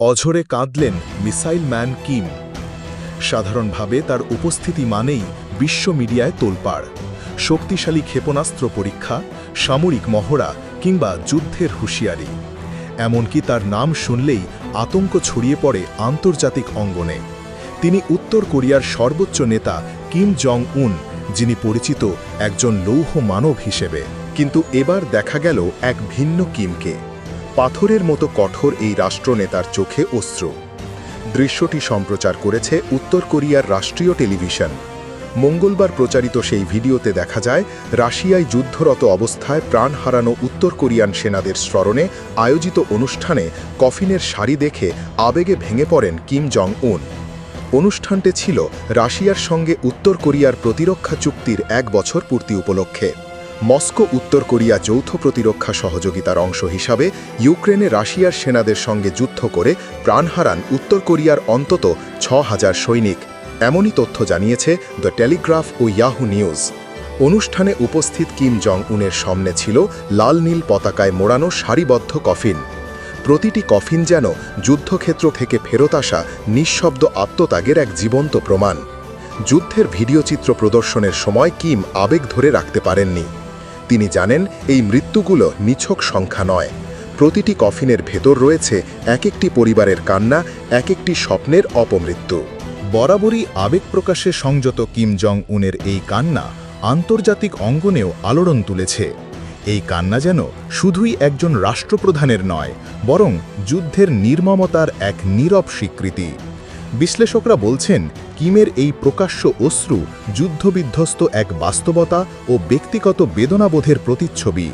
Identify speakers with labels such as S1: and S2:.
S1: অঝরে কাঁদলেন missile man Kim. সাধারণভাবে তার উপস্থিতি মানেই বিশ্ব মিডিয়ায় তোলপাড়, শক্তিশালী ক্ষেপণাস্ত্র পরীক্ষা, সামরিক মহড়া কিংবা যুদ্ধের হুঁশিয়ারি। এমনকি তার নাম শুনলেই আতঙ্ক ছড়িয়ে পড়ে আন্তর্জাতিক অঙ্গনে। তিনি উত্তর কোরিয়ার সর্বোচ্চ নেতা কিম জং উন যিনি পরিচিত একজন লৌহ মানব হিসেবে। কিন্তু এবার দেখা গেল এক ভিন্ন কিমকে। পাথরের মতো কঠোর এই রাষ্ট্রনেতার চোখে অস্ত্র দৃশ্যটি সম্প্রচার করেছে উত্তর কোরিয়ার রাষ্ট্রীয় টেলিভিশন। মঙ্গলবার প্রচারিত সেই ভিডিওতে দেখা যায়, রাশিয়ায় যুদ্ধরত অবস্থায় প্রাণ হারানো উত্তর কোরিয়ান সেনাদের স্মরণে আয়োজিত অনুষ্ঠানে কফিনের শাড়ি দেখে আবেগে ভেঙে পড়েন কিম জং উন অনুষ্ঠানটি ছিল রাশিয়ার সঙ্গে উত্তর কোরিয়ার প্রতিরক্ষা চুক্তির এক বছর পূর্তি উপলক্ষে। মস্কো উত্তর কোরিয়া যৌথ প্রতিরক্ষা সহযোগিতার অংশ হিসাবে ইউক্রেনে রাশিয়ার সেনাদের সঙ্গে যুদ্ধ করে প্রাণ হারান উত্তর কোরিয়ার অন্তত ছ হাজার সৈনিক। এমনই তথ্য জানিয়েছে দ্য টেলিগ্রাফ ও ইয়াহু নিউজ। অনুষ্ঠানে উপস্থিত কিম জং উনের সামনে ছিল লাল নীল পতাকায় মোড়ানো সারিবদ্ধ কফিন। প্রতিটি কফিন যেন যুদ্ধক্ষেত্র থেকে ফেরত আসা নিঃশব্দ আত্মত্যাগের এক জীবন্ত প্রমাণ। যুদ্ধের ভিডিওচিত্র প্রদর্শনের সময় কিম আবেগ ধরে রাখতে পারেননি। তিনি জানেন এই মৃত্যুগুলো নিছক সংখ্যা নয়। প্রতিটি কফিনের ভেতর রয়েছে এক একটি পরিবারের কান্না এক একটি স্বপ্নের অপমৃত্যু। বরাবরই আবেগ প্রকাশে সংযত কিম জং উনের এই কান্না আন্তর্জাতিক অঙ্গনেও আলোড়ন তুলেছে। এই কান্না যেন শুধুই একজন রাষ্ট্রপ্রধানের নয়, বরং যুদ্ধের নির্মমতার এক নীরব স্বীকৃতি। বিশ্লেষকরা বলছেন কিমের এই প্রকাশ্য অশ্রু যুদ্ধবিধ্বস্ত এক বাস্তবতা ও ব্যক্তিগত বেদনাবোধের প্রতিচ্ছবি।